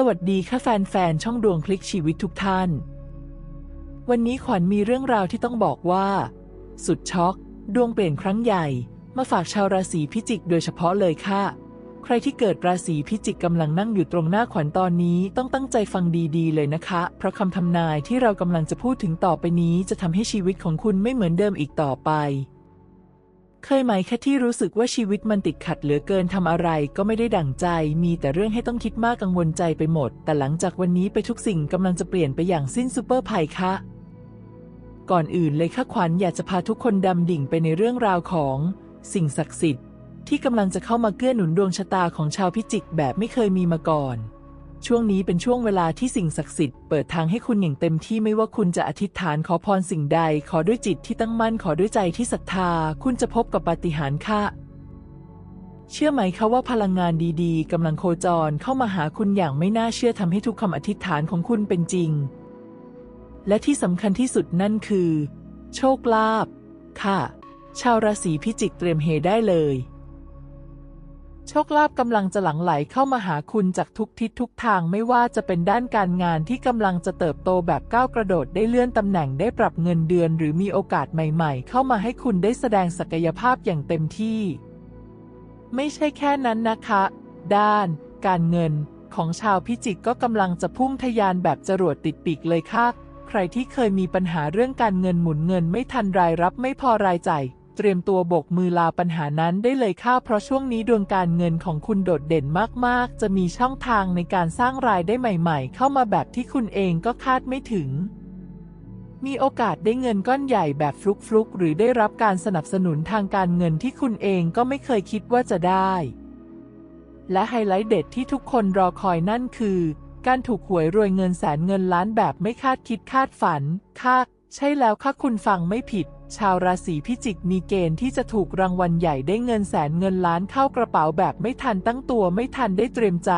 สวัสดีค่ะแฟนๆ ช่องดวงพลิกชีวิตทุกท่าน วันนี้ขวัญมีเรื่องราวที่ต้องบอกว่า สุดช็อก ดวงเปลี่ยนครั้งใหญ่ มาฝากชาวราศีพิจิกโดยเฉพาะเลยค่ะ ใครที่เกิดราศีพิจิกกำลังนั่งอยู่ตรงหน้าขวัญตอนนี้ต้องตั้งใจฟังดีๆ เลยนะคะ เพราะคำทำนายที่เรากำลังจะพูดถึงต่อไปนี้จะทำให้ชีวิตของคุณไม่เหมือนเดิมอีกต่อไป เคยไหมแค่ที่รู้สึกว่าชีวิตมันติดขัดเหลือเกินทำอะไรก็ไม่ได้ดั่งใจ มีแต่เรื่องให้ต้องคิดมากกังวลใจไปหมด แต่หลังจากวันนี้ไปทุกสิ่งกำลังจะเปลี่ยนไปอย่างสิ้นซูเปอร์ไพค่ะก่อนอื่นเลยค่ะขวัญอยากจะพาทุกคนดำดิ่งไปในเรื่องราวของสิ่งศักดิ์สิทธิ์ที่กำลังจะเข้ามาเกื้อหนุนดวงชะตาของชาวพิจิกแบบไม่เคยมีมาก่อน ช่วงนี้เป็นช่วงเวลาที่สิ่งศักดิ์สิทธิ์เปิดทางให้คุณอย่างเต็มที่ไม่ว่าคุณจะอธิษฐานขอพรสิ่งใด ขอด้วยจิตที่ตั้งมั่นขอด้วยใจที่ศรัทธา คุณจะพบกับปาฏิหาริย์ค่ะ เชื่อไหมคะว่าพลังงานดีๆกำลังโคจรเข้ามาหาคุณอย่างไม่น่าเชื่อทำให้ทุกคำอธิษฐานของคุณเป็นจริง และที่สำคัญที่สุดนั่นคือ โชคลาภค่ะ ชาวราศีพิจิกเตรียมเฮได้เลย โชคลาภกำลังจะหลั่งไหลเข้ามาหาคุณจากทุกทิศทุกทางไม่ว่าจะเป็นด้านการงานที่กำลังจะเติบโตแบบก้าวกระโดดได้เลื่อนตำแหน่งได้ปรับเงินเดือน หรือมีโอกาสใหม่ๆ เข้ามาให้คุณได้แสดงศักยภาพอย่างเต็มที่ ไม่ใช่แค่นั้นนะคะ ด้าน การเงิน ของชาวพิจิกก็กำลังจะพุ่งทะยานแบบจรวดติดปีกเลยค่ะ ใครที่เคยมีปัญหาเรื่องการเงินหมุนเงินไม่ทันรายรับไม่พอรายจ่าย เตรียมตัวบกมือลาปัญหานั้นได้เลยค่ะเพราะช่วงนี้ดวงการเงินของคุณโดดเด่นมากๆ จะมีช่องทางในการสร้างรายได้ใหม่ๆ เข้ามาแบบที่คุณเองก็คาดไม่ถึง มีโอกาสได้เงินก้อนใหญ่แบบฟลุกๆ หรือได้รับการสนับสนุนทางการเงินที่คุณเองก็ไม่เคยคิดว่าจะได้ และไฮไลท์เด็ดที่ทุกคนรอคอยนั่นคือ การถูกหวยรวยเงินแสนเงินล้านแบบไม่คาดคิดคาดฝัน ค่ะ ใช่แล้วค่ะคุณฟังไม่ผิด ชาวราศีพิจิกมีเกณฑ์ที่จะถูกรางวัลใหญ่ได้เงินแสนเงินล้านเข้ากระเป๋าแบบไม่ทันตั้งตัวไม่ทันได้เตรียมใจ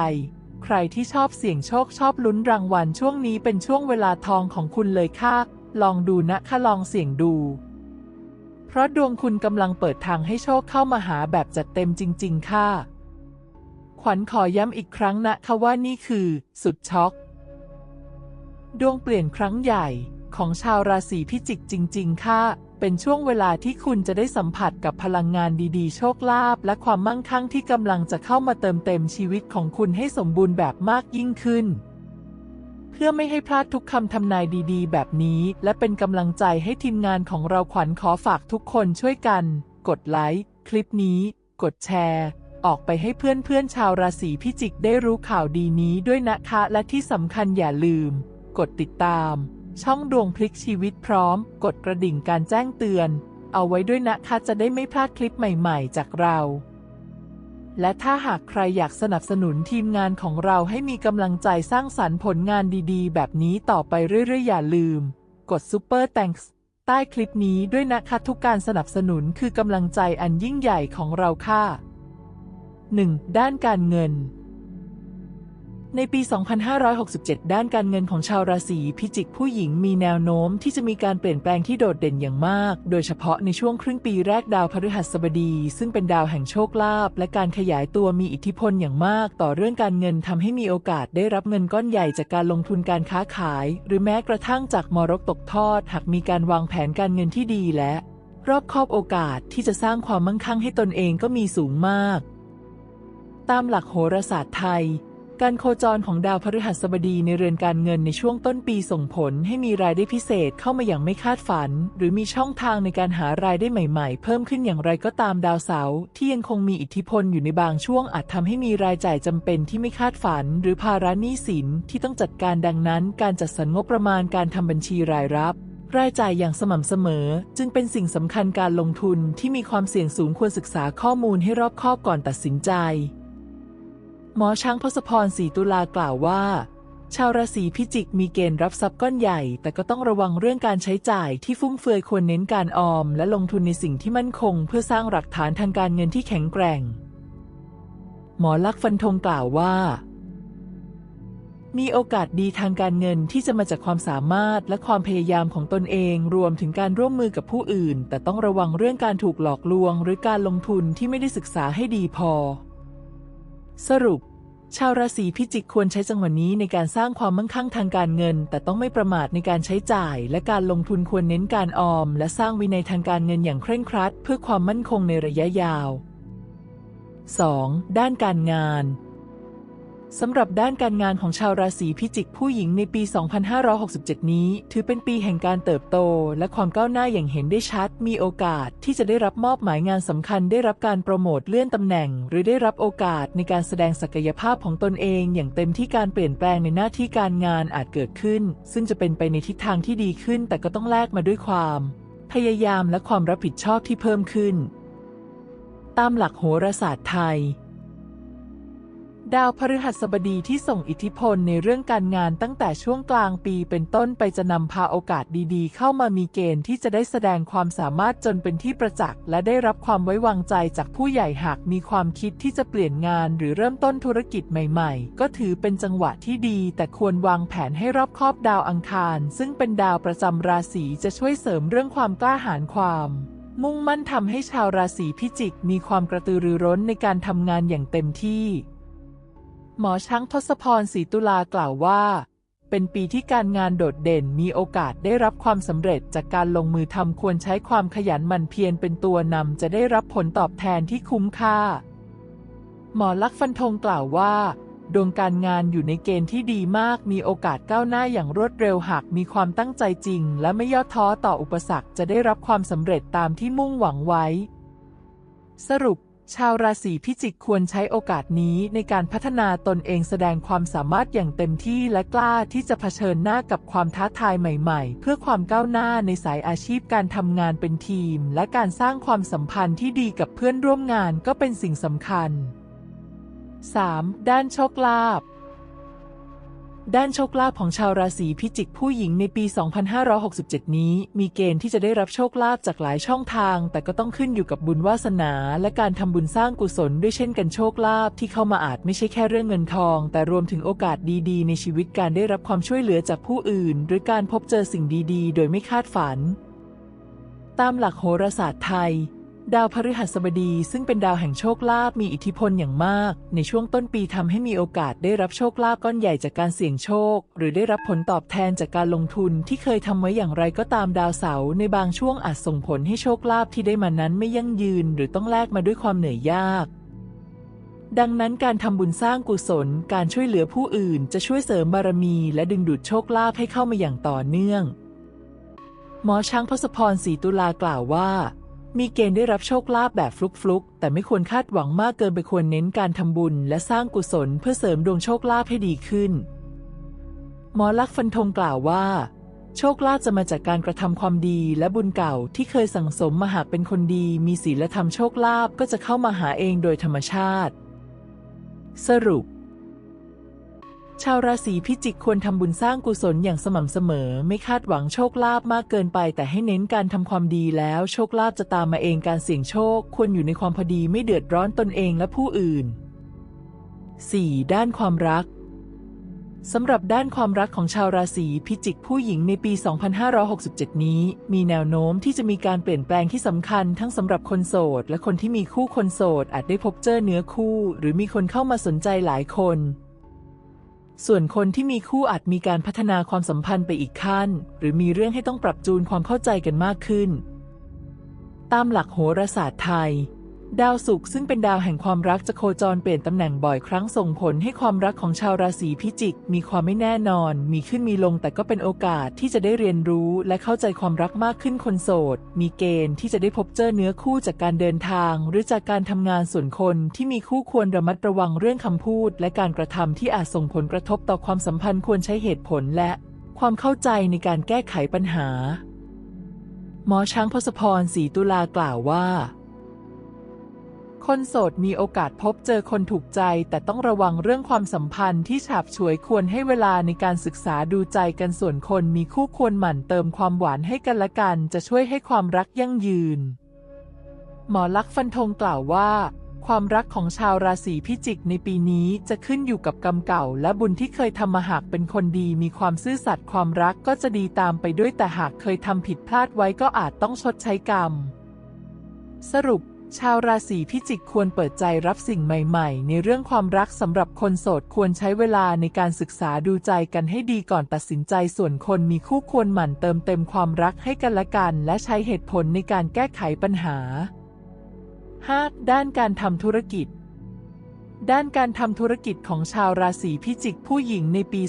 ใครที่ชอบเสี่ยงโชคชอบลุ้นรางวัลช่วงนี้เป็นช่วงเวลาทองของคุณเลยค่ะ ลองดูนะคะลองเสี่ยงดู เพราะดวงคุณกำลังเปิดทางให้โชคเข้ามาหาแบบจัดเต็มจริง ๆ ค่ะ ขวัญขอย้ำอีกครั้งนะคะว่านี่คือ สุดช็อก ดวงเปลี่ยนครั้งใหญ่ ของชาวราศีพิจิกจริง ๆ ค่ะ เป็นช่วงเวลาที่คุณจะได้สัมผัสกับพลังงานดีๆ โชคลาภและความมั่งคั่งที่กำลังจะเข้ามาเติมเต็มชีวิตของคุณให้สมบูรณ์แบบมากยิ่งขึ้น เพื่อไม่ให้พลาดทุกคำทำนายดีๆ แบบนี้ และเป็นกำลังใจให้ทีมงานของเราขวัญขอฝากทุกคนช่วยกัน กดไลค์คลิปนี้ กดแชร์ออกไปให้เพื่อนๆ ชาวราศีพิจิกได้รู้ข่าวดีนี้ด้วยนะคะ และที่สำคัญอย่าลืม กดติดตาม ช่องดวงพลิกชีวิตพร้อม กดกระดิ่งการแจ้งเตือน เอาไว้ด้วยนะคะจะได้ไม่พลาดคลิปใหม่ๆ จากเรา และถ้าหากใครอยากสนับสนุนทีมงานของเราให้มีกำลังใจสร้างสรรค์ผลงานดีๆ แบบนี้ต่อไปเรื่อยๆ อย่าลืม กด Super Thanks ใต้คลิปนี้ด้วยนะคะทุกการสนับสนุนคือกำลังใจอันยิ่งใหญ่ของเราค่ะ 1. ด้านการเงิน ในปี 2567 ด้านการเงินของชาวราศีพิจิกผู้หญิงมีแนวโน้มที่จะมีการเปลี่ยนแปลงที่โดดเด่นอย่างมาก โดยเฉพาะในช่วงครึ่งปีแรกดาวพฤหัสบดี ซึ่งเป็นดาวแห่งโชคลาภและการขยายตัวมีอิทธิพลอย่างมาก ต่อเรื่องการเงินทำให้มีโอกาสได้รับเงินก้อนใหญ่จากการลงทุนการค้าขาย หรือแม้กระทั่งจากมรกตกทอด หากมีการวางแผนการเงินที่ดีและ รอบคอบโอกาสที่จะสร้างความมั่งคั่งให้ตนเองก็มีสูงมาก ตามหลักโหราศาสตร์ไทย การโคจรของดาวพฤหัสบดีในเรือนการเงินในช่วงต้นปีส่งผลให้มีรายได้พิเศษเข้ามาอย่างไม่คาดฝัน หรือมีช่องทางในการหารายได้ใหม่ๆ เพิ่มขึ้นอย่างไรก็ตามดาวเสาร์ที่ยังคงมีอิทธิพลอยู่ในบางช่วงอาจทำให้มีรายจ่ายจำเป็นที่ไม่คาดฝัน หรือภาระหนี้สินที่ต้องจัดการดังนั้น การจัดสรรงบประมาณการทำบัญชีรายรับรายจ่ายอย่างสม่ำเสมอ จึงเป็นสิ่งสำคัญการลงทุนที่มีความเสี่ยงสูงควรศึกษาข้อมูลให้รอบคอบก่อนตัดสินใจ หมอช้างพศพรศรีตุลากล่าวว่า ชาวราศีพิจิกมีเกณฑ์รับทรัพย์ก้อนใหญ่ แต่ก็ต้องระวังเรื่องการใช้จ่ายที่ฟุ่มเฟือยควรเน้นการออม และลงทุนในสิ่งที่มั่นคง เพื่อสร้างหลักฐานทางการเงินที่แข็งแกร่ง หมอลักษ์ฟันธงกล่าวว่า มีโอกาสดีทางการเงินที่จะมาจากความสามารถและความพยายามของตนเองรวมถึงการร่วมมือกับผู้อื่น แต่ต้องระวังเรื่องการถูกหลอกลวง หรือการลงทุนที่ไม่ได้ศึกษาให้ดีพอ สรุป ชาวราศีพิจิกควรใช้จังหวะนี้ในการสร้างความมั่งคั่งทางการเงิน แต่ต้องไม่ประมาทในการใช้จ่าย และการลงทุนควรเน้นการออม และสร้างวินัยทางการเงินอย่างเคร่งครัด เพื่อความมั่นคงในระยะยาว 2. ด้านการงาน สำหรับด้านการงานของชาวราศีพิจิกผู้หญิงในปี 2567 นี้ ถือเป็นปีแห่งการเติบโต และความก้าวหน้าอย่างเห็นได้ชัด มีโอกาสที่จะได้รับมอบหมายงานสำคัญ ได้รับการโปรโมทเลื่อนตำแหน่ง หรือได้รับโอกาสในการแสดงศักยภาพของตนเอง อย่างเต็มที่การเปลี่ยนแปลงในหน้าที่การงานอาจเกิดขึ้น ซึ่งจะเป็นไปในทิศทางที่ดีขึ้น แต่ก็ต้องแลกมาด้วยความ พยายามและความรับผิดชอบที่เพิ่มขึ้น ตามหลักโหราศาสตร์ไทย ดาวพฤหัสบดีที่ส่งอิทธิพลในเรื่องการงานตั้งแต่ช่วงกลางปีเป็นต้นไปจะนำพาโอกาสดีๆ เข้ามามีเกณฑ์ที่จะได้แสดงความสามารถจนเป็นที่ประจักษ์และได้รับความไว้วางใจจากผู้ใหญ่หากมีความคิดที่จะเปลี่ยนงานหรือเริ่มต้นธุรกิจใหม่ๆ ก็ถือเป็นจังหวะที่ดี แต่ควรวางแผนให้รอบคอบดาวอังคาร ซึ่งเป็นดาวประจำราศีจะช่วยเสริมเรื่องความกล้าหาญความมุ่งมั่นทำให้ชาวราศีพิจิกมีความกระตือรือร้นในการทำงานอย่างเต็มที่ หมอช้างทศพรศรีตุลากล่าวว่า เป็นปีที่การงานโดดเด่นมีโอกาสได้รับความสำเร็จจากการลงมือทำควรใช้ความขยันหมั่นเพียรเป็นตัวนำจะได้รับผลตอบแทนที่คุ้มค่า หมอลักษณ์ฟันธงกล่าวว่า ดวงการงานอยู่ในเกณฑ์ที่ดีมากมีโอกาสก้าวหน้าอย่างรวดเร็วหากมีความตั้งใจจริง และไม่ย่อท้อต่ออุปสรรคจะได้รับความสำเร็จตามที่มุ่งหวังไว้ สรุป ชาวราศีพิจิกควรใช้โอกาสนี้ในการพัฒนาตนเองแสดงความสามารถอย่างเต็มที่และกล้าที่จะเผชิญหน้ากับความท้าทายใหม่ๆ เพื่อความก้าวหน้าในสายอาชีพการทำงานเป็นทีม และการสร้างความสัมพันธ์ที่ดีกับเพื่อนร่วมงานก็เป็นสิ่งสำคัญ 3. ด้านโชคลาภ ด้านโชคลาภของชาวราศีพิจิกผู้หญิงในปี 2567 นี้ มีเกณฑ์ที่จะได้รับโชคลาภจากหลายช่องทาง แต่ก็ต้องขึ้นอยู่กับบุญวาสนา และการทำบุญสร้างกุศลด้วยเช่นกันโชคลาภที่เข้ามาอาจไม่ใช่แค่เรื่องเงินทอง แต่รวมถึงโอกาสดีๆ ในชีวิตการได้รับความช่วยเหลือจากผู้อื่น หรือการพบเจอสิ่งดีๆ โดยไม่คาดฝัน ตามหลักโหราศาสตร์ไทย ดาวพฤหัสบดีซึ่งเป็นดาวแห่งโชคลาภมีอิทธิพลอย่างมาก ในช่วงต้นปีทำให้มีโอกาสได้รับโชคลาภก้อนใหญ่จากการเสี่ยงโชค หรือได้รับผลตอบแทนจากการลงทุนที่เคยทำไว้อย่างไรก็ตามดาวเสาร์ในบางช่วงอาจส่งผลให้โชคลาภที่ได้มานั้นไม่ยั่งยืน หรือต้องแลกมาด้วยความเหนื่อยยาก ดังนั้นการทำบุญสร้างกุศล การช่วยเหลือผู้อื่น จะช่วยเสริมบารมี และดึงดูดโชคลาภให้เข้ามาอย่างต่อเนื่อง หมอช้างพศพรศรีตุลากล่าวว่า มีเกณฑ์ได้รับโชคลาภแบบฟลุกๆ แต่ไม่ควรคาดหวังมากเกินไปควรเน้นการทำบุญ และสร้างกุศลเพื่อเสริมดวงโชคลาภให้ดีขึ้น หมอลักษ์ฟันธงกล่าวว่า โชคลาภจะมาจากการกระทำความดีและบุญเก่าที่เคยสั่งสมมาหากเป็นคนดี มีศีลธรรมโชคลาภก็จะเข้ามาหาเองโดยธรรมชาติ สรุป ชาวราศีพิจิกควรทำบุญสร้างกุศลอย่างสม่ำเสมอ ไม่คาดหวังโชคลาภมากเกินไป แต่ให้เน้นการทำความดีแล้วโชคลาภจะตามมาเองการเสี่ยงโชค ควรอยู่ในความพอดีไม่เดือดร้อนตนเองและผู้อื่น 4. ด้านความรักสำหรับด้านความรักของชาวราศีพิจิกผู้หญิงในปี 2567 นี้ มีแนวโน้มที่จะมีการเปลี่ยนแปลงที่สำคัญทั้งสำหรับคนโสด และคนที่มีคู่คนโสดอาจได้พบเจอเนื้อคู่ หรือมีคนเข้ามาสนใจหลายคน ส่วนคนที่มีคู่อาจมีการพัฒนาความสัมพันธ์ไปอีกขั้น หรือมีเรื่องให้ต้องปรับจูนความเข้าใจกันมากขึ้น ตามหลักโหราศาสตร์ไทย ดาวศุกร์ซึ่งเป็นดาวแห่งความรักจะโคจรเปลี่ยนตำแหน่งบ่อยครั้งส่งผลให้ความรักของชาวราศีพิจิก มีความไม่แน่นอน มีขึ้นมีลงแต่ก็เป็นโอกาสที่จะได้เรียนรู้และเข้าใจความรักมากขึ้นคนโสด มีเกณฑ์ที่จะได้พบเจอเนื้อคู่จากการเดินทาง หรือจากการทำงานส่วนคนที่มีคู่ควรระมัดระวังเรื่องคำพูด และการกระทำที่อาจส่งผลกระทบต่อความสัมพันธ์ควรใช้เหตุผลและ ความเข้าใจในการแก้ไขปัญหา หมอช้างพศพรศรีตุลากล่าวว่า คนโสดมีโอกาสพบเจอคนถูกใจ แต่ต้องระวังเรื่องความสัมพันธ์ที่ฉาบฉวยควรให้เวลาในการศึกษาดูใจกันส่วนคนมีคู่ควรหมั่นเติมความหวานให้กันและกัน จะช่วยให้ความรักยั่งยืน หมอลักษ์ฟันธงกล่าวว่า ความรักของชาวราศีพิจิกในปีนี้จะขึ้นอยู่กับกรรมเก่า และบุญที่เคยทำมาหากเป็นคนดี มีความซื่อสัตย์ความรักก็จะดีตามไปด้วยแต่หากเคยทำผิดพลาดไว้ก็อาจต้องชดใช้กรรม สรุป ชาวราศีพิจิกควรเปิดใจรับสิ่งใหม่ๆ ในเรื่องความรักสำหรับคนโสดควรใช้เวลาในการศึกษาดูใจกันให้ดีก่อนตัดสินใจส่วนคนมีคู่ควรหมั่นเติมเต็มความรักให้กันและกัน และใช้เหตุผลในการแก้ไขปัญหา 5. ด้านการทำธุรกิจ ด้านการทำธุรกิจของชาวราศีพิจิกผู้หญิงในปี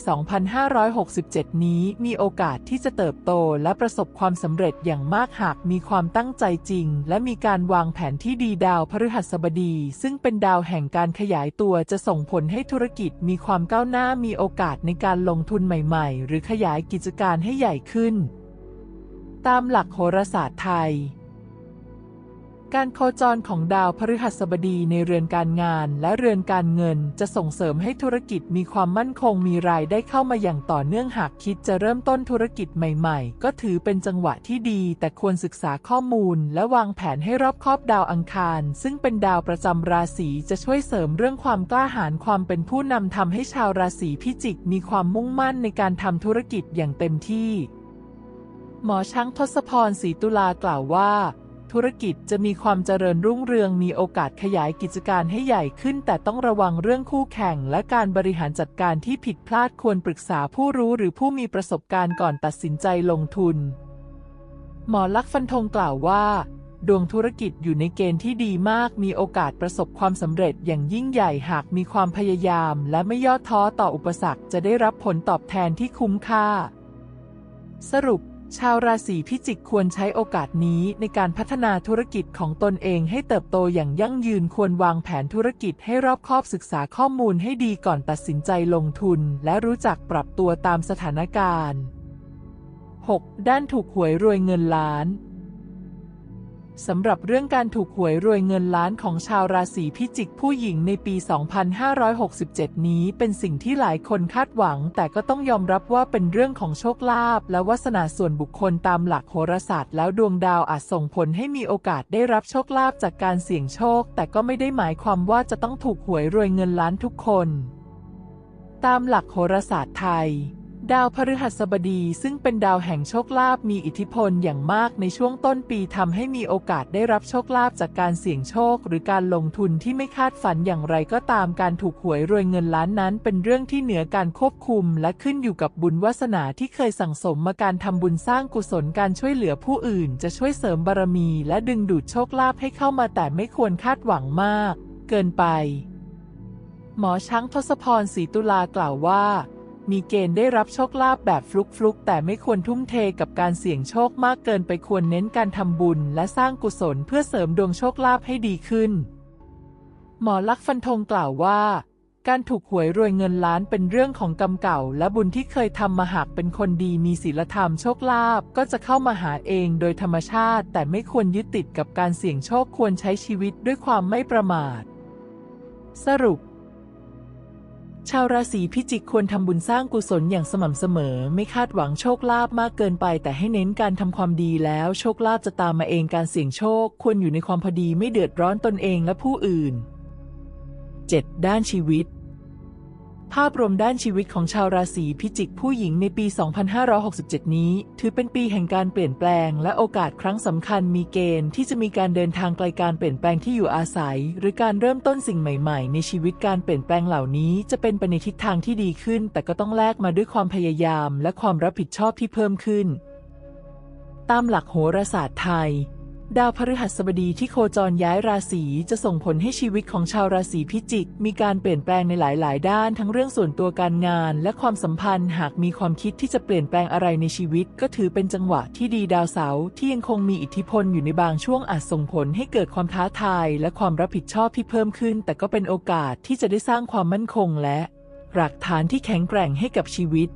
2567 นี้มีโอกาสที่จะเติบโตและประสบความสำเร็จอย่างมากหากมีความตั้งใจจริง และมีการวางแผนที่ดีดาวพฤหัสบดี ซึ่งเป็นดาวแห่งการขยายตัวจะส่งผลให้ธุรกิจมีความก้าวหน้ามีโอกาสในการลงทุนใหม่ๆ หรือขยายกิจการให้ใหญ่ขึ้น ตามหลักโหราศาสตร์ไทย การโคจรของดาวพฤหัสบดีในเรือนการงานและเรือนการเงินจะส่งเสริมให้ธุรกิจมีความมั่นคงมีรายได้เข้ามาอย่างต่อเนื่องหากคิดจะเริ่มต้นธุรกิจใหม่ๆ ก็ถือเป็นจังหวะที่ดี แต่ควรศึกษาข้อมูล และวางแผนให้รอบคอบดาวอังคาร ซึ่งเป็นดาวประจำราศีจะช่วยเสริมเรื่องความกล้าหาญความเป็นผู้นำทำให้ชาวราศีพิจิกมีความมุ่งมั่นในการทำธุรกิจอย่างเต็มที่ หมอช้างทศพรศรีตุลากล่าวว่า ธุรกิจจะมีความเจริญรุ่งเรืองมีโอกาสขยายกิจการให้ใหญ่ขึ้น แต่ต้องระวังเรื่องคู่แข่ง และการบริหารจัดการที่ผิดพลาดควรปรึกษาผู้รู้หรือผู้มีประสบการณ์ก่อนตัดสินใจลงทุน หมอลักษณ์ฟันธงกล่าวว่า ดวงธุรกิจอยู่ในเกณฑ์ที่ดีมาก มีโอกาสประสบความสำเร็จอย่างยิ่งใหญ่หากมีความพยายาม และไม่ย่อท้อต่ออุปสรรคจะได้รับผลตอบแทนที่คุ้มค่า สรุป ชาวราศีพิจิกควรใช้โอกาสนี้ในการพัฒนาธุรกิจของตนเองให้เติบโตอย่างยั่งยืนควรวางแผนธุรกิจให้รอบคอบศึกษาข้อมูลให้ดีก่อนตัดสินใจลงทุน และรู้จักปรับตัวตามสถานการณ์ 6. ด้านถูกหวยรวยเงินล้าน สำหรับเรื่องการถูกหวยรวยเงินล้านของชาวราศีพิจิกผู้หญิงในปี 2567 นี้เป็นสิ่งที่หลายคนคาดหวัง แต่ก็ต้องยอมรับว่าเป็นเรื่องของโชคลาภและวาสนาส่วนบุคคลตามหลักโหราศาสตร์แล้วดวงดาวอาจส่งผลให้มีโอกาสได้รับโชคลาภจากการเสี่ยงโชค แต่ก็ไม่ได้หมายความว่าจะต้องถูกหวยรวยเงินล้านทุกคน ตามหลักโหราศาสตร์ไทย ดาวพฤหัสบดีซึ่งเป็นดาวแห่งโชคลาภมีอิทธิพลอย่างมากในช่วงต้นปีทำให้มีโอกาสได้รับโชคลาภจากการเสี่ยงโชค หรือการลงทุนที่ไม่คาดฝันอย่างไรก็ตามการถูกหวยรวยเงินล้านนั้น เป็นเรื่องที่เหนือการควบคุม และขึ้นอยู่กับบุญวาสนาที่เคยสั่งสมมาการทำบุญสร้างกุศลการช่วยเหลือผู้อื่น จะช่วยเสริมบารมี และดึงดูดโชคลาภให้เข้ามาแต่ไม่ควรคาดหวังมาก เกินไป หมอช้างทศพรศรีตุลากล่าวว่า มีเกณฑ์ได้รับโชคลาภแบบฟลุกๆ แต่ไม่ควรทุ่มเทกับการเสี่ยงโชคมากเกินไปควรเน้นการทำบุญและสร้างกุศลเพื่อเสริมดวงโชคลาภให้ดีขึ้น หมอลักษ์ฟันธงกล่าวว่า การถูกหวยรวยเงินล้านเป็นเรื่องของกรรมเก่า และบุญที่เคยทำมาหากเป็นคนดีมีศีลธรรมโชคลาภก็จะเข้ามาหาเองโดยธรรมชาติ แต่ไม่ควรยึดติดกับการเสี่ยงโชคควรใช้ชีวิตด้วยความไม่ประมาท สรุป ชาวราศีพิจิกควรทำบุญสร้างกุศลอย่างสม่ำเสมอ ไม่คาดหวังโชคลาภมากเกินไป แต่ให้เน้นการทำความดีแล้วโชคลาภจะตามมาเองการเสี่ยงโชค ควรอยู่ในความพอดีไม่เดือดร้อนตนเองและผู้อื่น 7. ด้านชีวิต ภาพรวมด้านชีวิตของชาวราศีพิจิกผู้หญิงในปี 2567 นี้ ถือเป็นปีแห่งการเปลี่ยนแปลง และโอกาสครั้งสำคัญมีเกณฑ์ที่จะมีการเดินทางไกลการเปลี่ยนแปลงที่อยู่อาศัย หรือการเริ่มต้นสิ่งใหม่ๆ ในชีวิตการเปลี่ยนแปลงเหล่านี้ จะเป็นไปในทิศทางที่ดีขึ้น แต่ก็ต้องแลกมาด้วยความพยายาม และความรับผิดชอบที่เพิ่มขึ้น ตามหลักโหราศาสตร์ไทย ดาวพฤหัสบดีที่โคจรย้ายราศีจะส่งผลให้ชีวิตของชาวราศีพิจิก มีการเปลี่ยนแปลงในหลาย ๆ ด้านทั้งเรื่องส่วนตัวการงาน และความสัมพันธ์ หากมีความคิดที่จะเปลี่ยนแปลงอะไรในชีวิต ก็ถือเป็นจังหวะที่ดีดาวเสาร์ที่ยังคงมีอิทธิพลอยู่ในบางช่วงอาจส่งผลให้เกิดความท้าทาย และความรับผิดชอบที่เพิ่มขึ้น แต่ก็เป็นโอกาสที่จะได้สร้างความมั่นคงและหลักฐานที่แข็งแกร่งให้กับชีวิต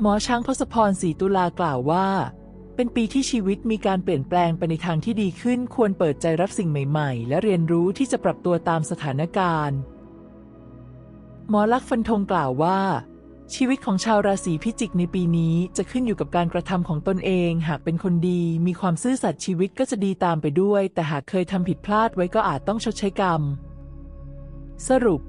หมอช้างพศพรศรีตุลากล่าวว่า เป็นปีที่ชีวิตมีการเปลี่ยนแปลงไปในทางที่ดีขึ้น ควรเปิดใจรับสิ่งใหม่ ๆ และเรียนรู้ที่จะปรับตัวตามสถานการณ์ หมอลักษ์ฟันธงกล่าวว่า ชีวิตของชาวราศีพิจิกในปีนี้จะขึ้นอยู่กับการกระทำของตนเอง หากเป็นคนดี มีความซื่อสัตย์ชีวิตก็จะดีตามไปด้วย แต่หากเคยทำผิดพลาดไว้ก็อาจต้องชดใช้กรรม สรุป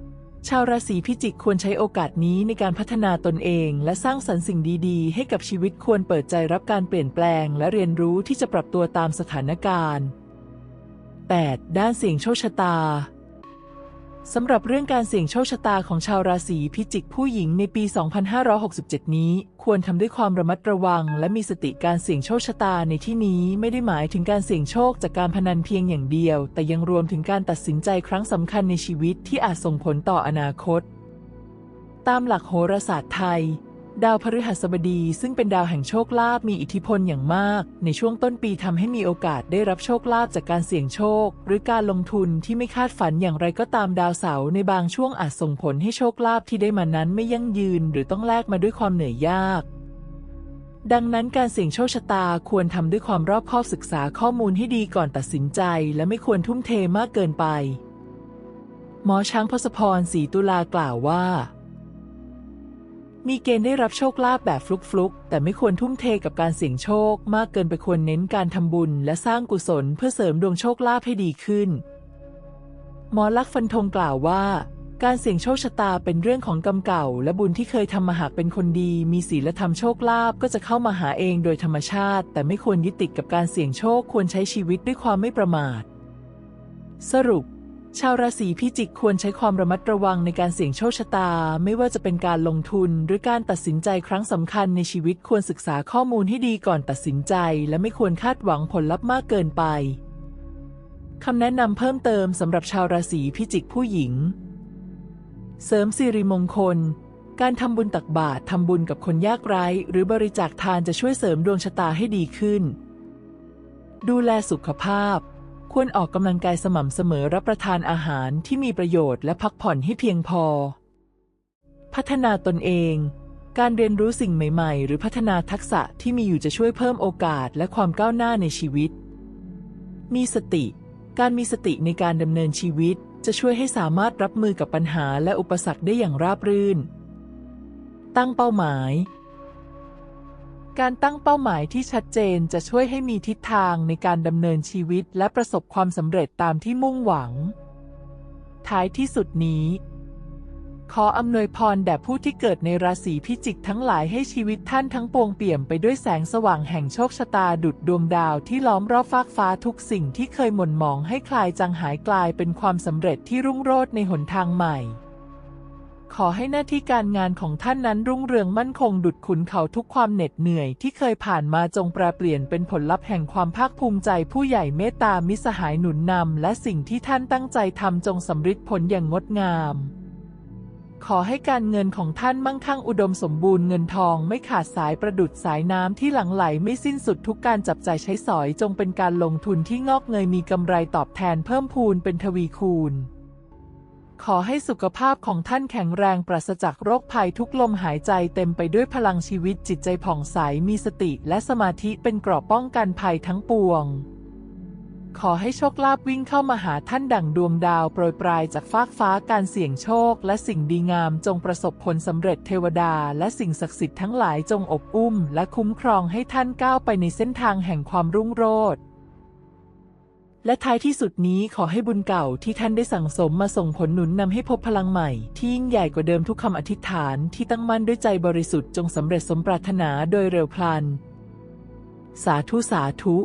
ชาวราศีพิจิกควรใช้โอกาสนี้ในการพัฒนาตนเอง และสร้างสรรค์สิ่งดีๆ ให้กับชีวิตควรเปิดใจรับการเปลี่ยนแปลง และเรียนรู้ที่จะปรับตัวตามสถานการณ์ 8. ด้านเสี่ยงโชคชะตา สำหรับเรื่องการเสี่ยงโชคชะตาของชาวราศีพิจิกผู้หญิงในปี 2567 นี้ ควรทำด้วยความระมัดระวัง และมีสติการเสี่ยงโชคชะตาในที่นี้ไม่ได้หมายถึงการเสี่ยงโชคจากการพนันเพียงอย่างเดียว แต่ยังรวมถึงการตัดสินใจครั้งสำคัญในชีวิตที่อาจส่งผลต่ออนาคต ตามหลักโหราศาสตร์ไทย ดาวพฤหัสบดีซึ่งเป็นดาวแห่งโชคลาภมีอิทธิพลอย่างมาก ในช่วงต้นปีทำให้มีโอกาสได้รับโชคลาภจากการเสี่ยงโชค หรือการลงทุนที่ไม่คาดฝันอย่างไรก็ตามดาวเสาร์ในบางช่วงอาจส่งผลให้โชคลาภที่ได้มานั้นไม่ยั่งยืน หรือต้องแลกมาด้วยความเหนื่อยยาก ดังนั้นการเสี่ยงโชคชะตาควรทำด้วยความรอบคอบศึกษาข้อมูลให้ดีก่อนตัดสินใจ และไม่ควรทุ่มเทมากเกินไป หมอช้างพศพรศรีตุลากล่าวว่า มีเกณฑ์ได้รับโชคลาภแบบฟลุกๆ แต่ไม่ควรทุ่มเทกับการเสี่ยงโชค มากเกินไปควรเน้นการทำบุญ และสร้างกุศลเพื่อเสริมดวงโชคลาภให้ดีขึ้น หมอลักษณ์ฟันธงกล่าวว่า การเสี่ยงโชคชะตาเป็นเรื่องของกรรมเก่า และบุญที่เคยทำมาหากเป็นคนดี มีศีลธรรมโชคลาภก็จะเข้ามาหาเองโดยธรรมชาติ แต่ไม่ควรยึดติดกับการเสี่ยงโชคควรใช้ชีวิตด้วยความไม่ประมาท สรุป ชาวราศีพิจิกควรใช้ความระมัดระวังในการเสี่ยงโชคชะตา ไม่ว่าจะเป็นการลงทุน หรือการตัดสินใจครั้งสำคัญในชีวิตควรศึกษาข้อมูลให้ดีก่อนตัดสินใจ และไม่ควรคาดหวังผลลัพธ์มากเกินไปคำแนะนำเพิ่มเติมสำหรับชาวราศีพิจิกผู้หญิง เสริมสิริมงคล การทำบุญตักบาตรทำบุญกับคนยากไร้ หรือบริจาคทานจะช่วยเสริมดวงชะตาให้ดีขึ้น ดูแลสุขภาพ ควรออกกำลังกายสม่ำเสมอรับประทานอาหารที่มีประโยชน์และพักผ่อนให้เพียงพอ พัฒนาตนเอง การเรียนรู้สิ่งใหม่ ๆ หรือพัฒนาทักษะที่มีอยู่จะช่วยเพิ่มโอกาสและความก้าวหน้าในชีวิต มีสติ การมีสติในการดำเนินชีวิต จะช่วยให้สามารถรับมือกับปัญหาและอุปสรรคได้อย่างราบรื่น ตั้งเป้าหมาย การตั้งเป้าหมายที่ชัดเจนจะช่วยให้มีทิศทางในการดำเนินชีวิตและประสบความสำเร็จตามที่มุ่งหวัง ท้ายที่สุดนี้ ขออำนวยพรแด่ผู้ที่เกิดในราศีพิจิกทั้งหลายให้ชีวิตท่านทั้งปวงเปี่ยมไปด้วยแสงสว่างแห่งโชคชะตาดุจดวงดาวที่ล้อมรอบฟากฟ้าทุกสิ่งที่เคยหม่นหมองให้คลายจางหายกลายเป็นความสำเร็จที่รุ่งโรจน์ในหนทางใหม่ ขอให้หน้าที่การงานของท่านนั้นรุ่งเรืองมั่นคงดุดขุนเขาทุกความเหน็ดเหนื่อยที่เคยผ่านมาจงแปรเปลี่ยนเป็นผลลัพธ์แห่งความภาคภูมิใจผู้ใหญ่เมตตามิสหายหนุนนำและสิ่งที่ท่านตั้งใจทำจงสำเร็จผลอย่างงดงาม ขอให้การเงินของท่านมั่งคั่งอุดมสมบูรณ์เงินทองไม่ขาดสายประดุดสายน้ำที่หลั่งไหลไม่สิ้นสุดทุกการจับจ่ายใช้สอยจงเป็นการลงทุนที่งอกเงยมีกำไรตอบแทนเพิ่มพูนเป็นทวีคูณ ขอให้สุขภาพของท่านแข็งแรงปราศจากโรคภัยทุกลมหายใจเต็มไปด้วยพลังชีวิตจิตใจผ่องใสมีสติและสมาธิเป็นเกราะป้องกันภัยทั้งปวง ขอให้โชคลาภวิ่งเข้ามาหาท่านดั่งดวงดาวโปรยปลายจากฟากฟ้าการเสี่ยงโชค และสิ่งดีงามจงประสบผลสำเร็จเทวดา และสิ่งศักดิ์สิทธิ์ทั้งหลายจงอบอุ้ม และคุ้มครองให้ท่านก้าวไปในเส้นทางแห่งความรุ่งโรจน์ และท้ายที่สุดนี้ขอให้บุญเก่าที่ท่านได้สั่งสมมาส่งผลหนุนนำให้พบพลังใหม่ ที่ยิ่งใหญ่กว่าเดิมทุกคำอธิษฐานที่ตั้งมั่นด้วยใจบริสุทธิ์จงสำเร็จสมปรารถนาโดยเร็วพลัน สาธุ สาธุ